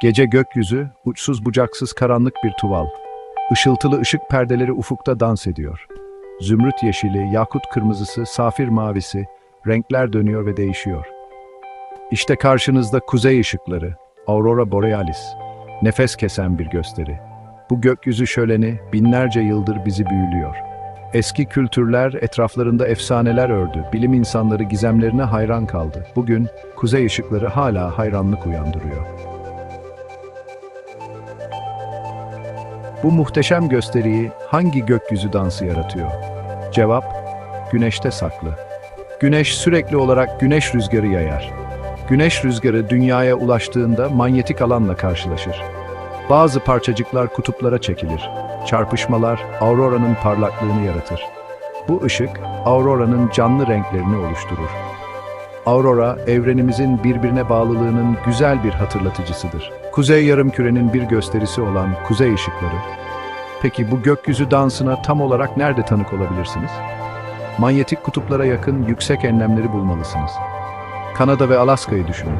Gece gökyüzü, uçsuz bucaksız karanlık bir tuval. Işıltılı ışık perdeleri ufukta dans ediyor. Zümrüt yeşili, yakut kırmızısı, safir mavisi, renkler dönüyor ve değişiyor. İşte karşınızda kuzey ışıkları, Aurora Borealis, nefes kesen bir gösteri. Bu gökyüzü şöleni binlerce yıldır bizi büyülüyor. Eski kültürler etraflarında efsaneler ördü, bilim insanları gizemlerine hayran kaldı. Bugün kuzey ışıkları hala hayranlık uyandırıyor. Bu muhteşem gösteriyi hangi gökyüzü dansı yaratıyor? Cevap, güneşte saklı. Güneş sürekli olarak güneş rüzgarı yayar. Güneş rüzgarı dünyaya ulaştığında manyetik alanla karşılaşır. Bazı parçacıklar kutuplara çekilir. Çarpışmalar auroranın parlaklığını yaratır. Bu ışık auroranın canlı renklerini oluşturur. Aurora, evrenimizin birbirine bağlılığının güzel bir hatırlatıcısıdır. Kuzey yarımkürenin bir gösterisi olan kuzey ışıkları. Peki bu gökyüzü dansına tam olarak nerede tanık olabilirsiniz? Manyetik kutuplara yakın yüksek enlemleri bulmalısınız. Kanada ve Alaska'yı düşünün.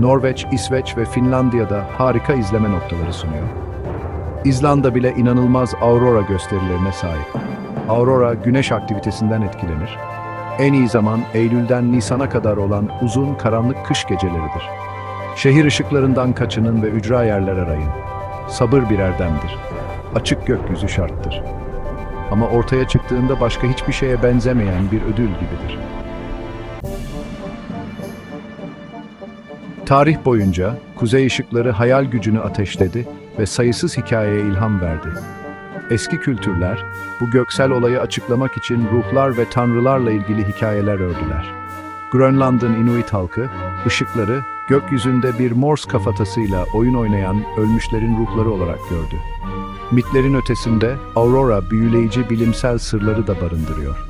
Norveç, İsveç ve Finlandiya'da harika izleme noktaları sunuyor. İzlanda bile inanılmaz aurora gösterilerine sahip. Aurora güneş aktivitesinden etkilenir. En iyi zaman Eylül'den Nisan'a kadar olan uzun karanlık kış geceleridir. Şehir ışıklarından kaçının ve ücra yerler arayın. Sabır bir erdemdir. Açık gökyüzü şarttır. Ama ortaya çıktığında başka hiçbir şeye benzemeyen bir ödül gibidir. Tarih boyunca kuzey ışıkları hayal gücünü ateşledi ve sayısız hikayeye ilham verdi. Eski kültürler bu göksel olayı açıklamak için ruhlar ve tanrılarla ilgili hikayeler ördüler. Grönland'ın Inuit halkı ışıkları gökyüzünde bir Morse kafatasıyla oyun oynayan ölmüşlerin ruhları olarak gördü. Mitlerin ötesinde Aurora büyüleyici bilimsel sırları da barındırıyor.